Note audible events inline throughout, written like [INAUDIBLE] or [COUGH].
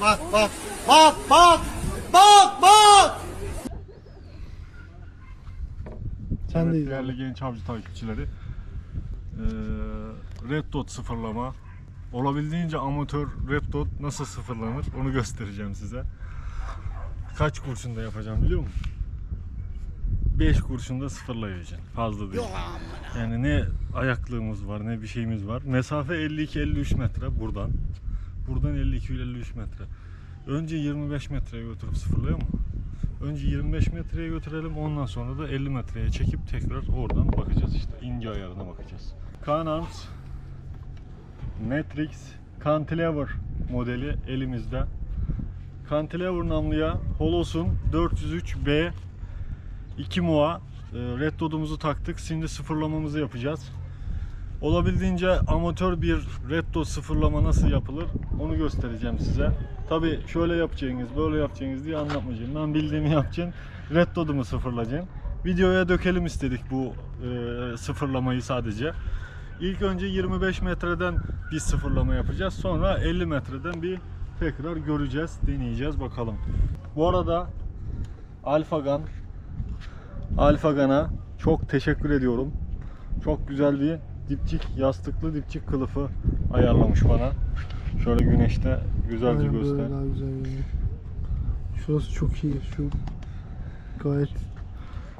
bak bak bak bak bak bak. Sen Evet, de değerli genç avcı takipçileri. Ee, Red Dot sıfırlama. Olabildiğince amatör Red Dot nasıl sıfırlanır onu göstereceğim size. Kaç kurşunda yapacağım biliyor musun? 5 kurşunda sıfırlayacaksın. Fazla değil. Yani ne ayaklığımız var ne bir şeyimiz var. Mesafe 52-53 metre buradan. Buradan 52-53 metre. Önce 25 metreye götürüp sıfırlayalım mı? Önce 25 metreye götürelim ondan sonra da 50 metreye çekip tekrar oradan bakacağız işte ince ayarına bakacağız. Kaan Arms Matrix Cantilever modeli elimizde. Cantilever namlıya Holos'un 403B 2 MOA e, Red Dot'umuzu taktık. Şimdi sıfırlamamızı yapacağız. Olabildiğince amatör bir Red Dot sıfırlama nasıl yapılır onu göstereceğim size. Tabi şöyle yapacaksınız, böyle yapacaksınız diye anlatmayacağım. Ben bildiğimi yapacağım. Red Dot'umu sıfırlayacağım. Videoya dökelim istedik bu e, sıfırlamayı sadece. İlk önce 25 metreden bir sıfırlama yapacağız. Sonra 50 metreden bir tekrar göreceğiz, deneyeceğiz bakalım. Bu arada Alfagan Alfagan'a çok teşekkür ediyorum. Çok güzel bir dipçik, yastıklı dipçik kılıfı ayarlamış bana. Şöyle güneşte güzelce Aynen, göster. böyle daha güzel görünüyor. Şurası çok iyi. Şu gayet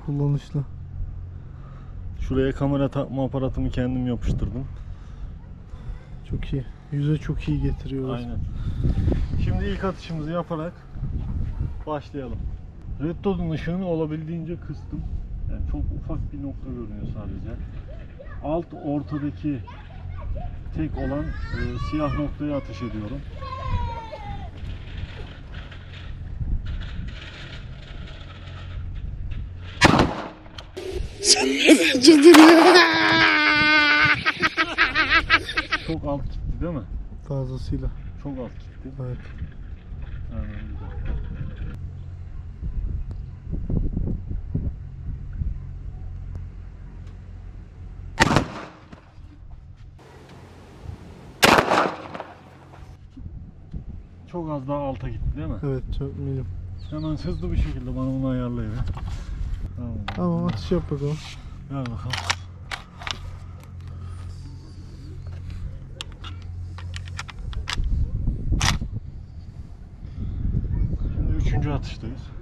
kullanışlı. Şuraya kamera takma aparatımı kendim yapıştırdım. Çok iyi. Yüze çok iyi getiriyor. Aynen. Şimdi ilk atışımızı yaparak başlayalım. Red Dot'un ışığını olabildiğince kıstım. Yani çok ufak bir nokta görünüyor sadece. Alt ortadaki tek olan e, siyah noktaya ateş ediyorum. Çok alt gitti değil mi? Fazlasıyla. Çok alt gitti. Evet. Aynen, Çok az daha alta gitti değil mi? Evet çok milim. Hemen hızlı bir şekilde bana bunu ayarlayın. Tamam. Tamam atış yap bakalım. Ver bakalım. Şimdi üçüncü atıştayız.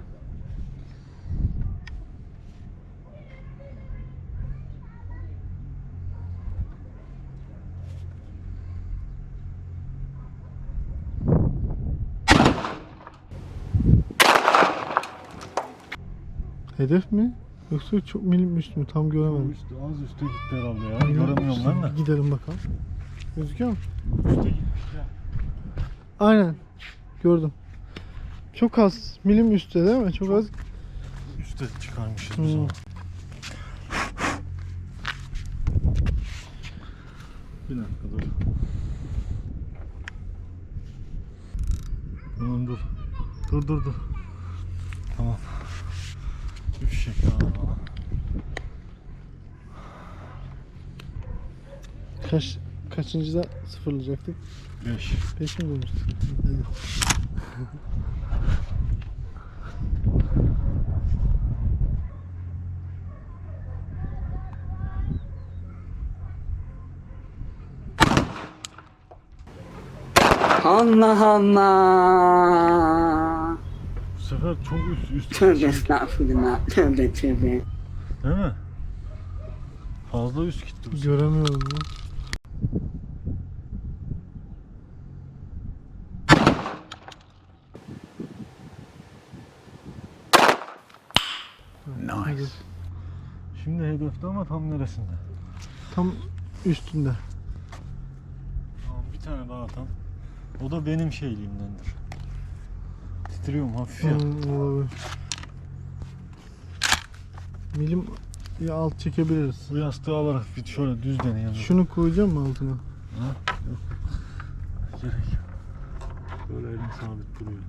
Hedef mi? Yoksa çok milim üst mü? Tam göremedim. Üstü, az üstte gitti herhalde ya. Göremiyorum ben de. Gidelim bakalım. Gözüküyor mu? Üste gitmiş ya. Aynen. Gördüm. Çok az. Milim üstte değil mi? Çok, Çok. az. Üste çıkarmışız biz Hmm. onu. Bir dakika dur. Tamam dur. Dur dur dur. Tamam. Fişek. Kaç kaçıncıda sıfırlayacaktık? 5. Beş mi demiştik? Hadi. Allah Allah. Sefer çok üst üst. Tövbe estağfurullah. Tövbe tövbe. Değil mi? Fazla üst gitti bu. Göremiyorum lan. Nice. Şimdi hedefte ama tam neresinde? Tam üstünde. Tamam bir tane daha atam. O da benim şeyliğimdendir. Titriyorum hafif ya. Olabilir. Milim ya alt çekebiliriz. Bu yastığı alarak bir şöyle düz deneyelim. Şunu koyacağım mı altına? Ha? Yok. Gerek. Böyle elim sabit duruyor.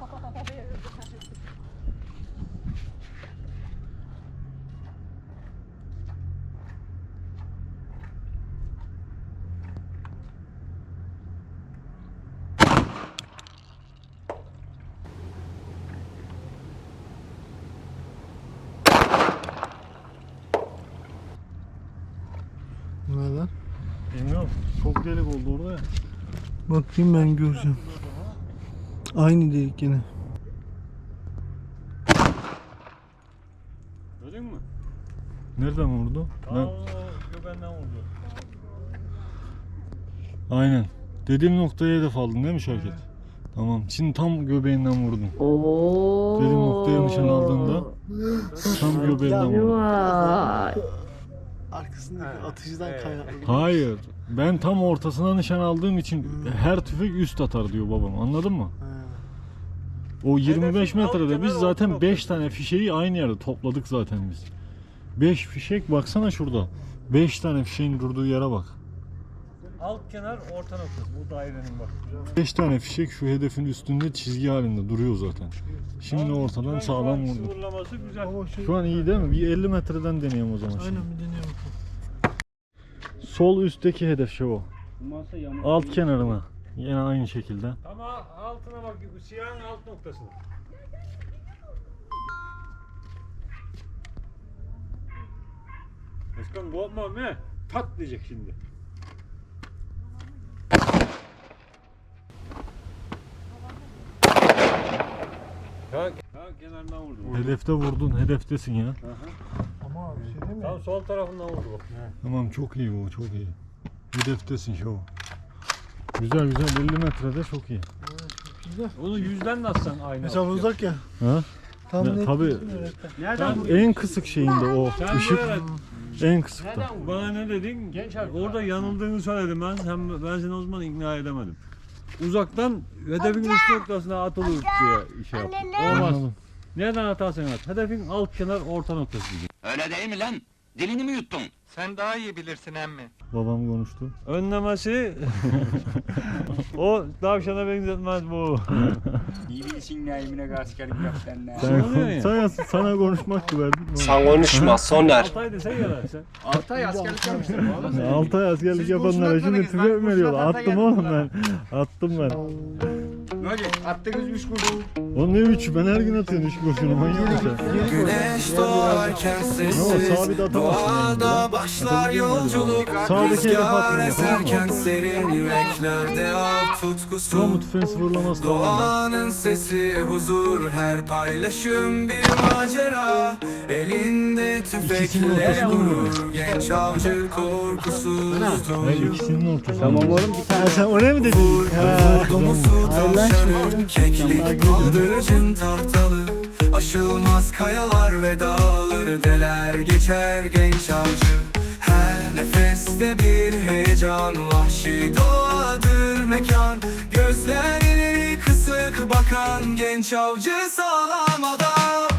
Havalı geliyor. Bilmiyorum. Çok delik oldu orada ya. Bakayım ben göreceğim. Aynı delik yine. Gördün mü? Nereden vurdu? Ben... Aa, göbenden vurdu. Aynen. Dediğim noktaya hedef aldın değil mi Şevket? Tamam. Şimdi tam göbeğinden vurdun. Oo. Dediğim noktaya nişan aldığında tam göbeğinden vurdun. Arkasındaki atıcıdan kaynaklı. Hayır. Ben tam ortasına nişan aldığım için her tüfek üst atar diyor babam. Anladın mı? O 25 metrede biz zaten 5 tane fişeği aynı yerde topladık zaten biz. 5 fişek baksana şurada. 5 tane fişeğin durduğu yere bak. Alt kenar orta noktası. Bu dairenin bak. 5 tane fişek şu hedefin üstünde çizgi halinde duruyor zaten. Şimdi ortadan sağlam vurdu. Şey, Şu an iyi değil mi? Bir 50 metreden deneyelim o zaman. şimdi. aynen bir deneyelim. Sol üstteki hedef şu o. Alt kenarına. Yine aynı şekilde. Ama altına bak. Siyahın alt noktasına. Özkan korkma mı? Tak diyecek şimdi. Ha, ha kenarından vurdu. Hedefte vurdun, hedeftesin ya. Ama bir şey değil mi? Tam sol tarafından vurdu bak. Tamam çok iyi bu, çok iyi. Hedeftesin şu. Güzel güzel 50 metrede çok iyi. Onu yüzden de atsan aynı. Mesafe atıyor. uzak ya. Ha? Tam Ya, net tabii. Nereden En kısık şeyinde o Sen ışık böyle en kısıkta. Bana ne dedin? Genç Orada yanıldığını söyledim ben. Sen, ben seni o zaman ikna edemedim. Uzaktan hedefin üst noktasına atılır diye şey yaptım. Olmaz. Anladım. Nereden atarsan at. Hedefin alt kenar orta noktası. Öyle değil mi lan? Dilini mi yuttun? Sen daha iyi bilirsin emmi. Babam konuştu. Önlemesi [LAUGHS] o tavşana benzetmez bu. İyi bilsin neyimine askerlik yaptan ne? Sen, oluyor ya? sana, sana konuşmak mı verdik? Sen konuşma Soner. Altay desen ya lan sen. Altay askerlik yapmıştır bu oğlum. 6 ay askerlik Siz yapanlara şimdi tüfek ben mi veriyorlar? Attım oğlum ben. Attım ben. Hadi attığınız üç kurşun. O ne üç? Ben her gün atıyorum üç kurşunu. Manyak mısın? Güneş doğarken sessiz. Doğada başlar yolculuk Rüzgar eserken serin yüreklerde av tutkusu. Doğanın sesi huzur her paylaşım bir macera Elinde tüfekle gurur Genç avcı korkusuz Hayır ikisinin ortasında. Tamam oğlum bir tane. sen oraya mı dedin? Ha, Domuzu Şöyle. Keklik baldırıcın tahtalı. Aşılmaz kayalar ve dağları deler Geçer genç avcı. Her nefeste bir heyecan Vahşi doğadır mekan. Gözleri kısık bakan Genç avcı sağlam adam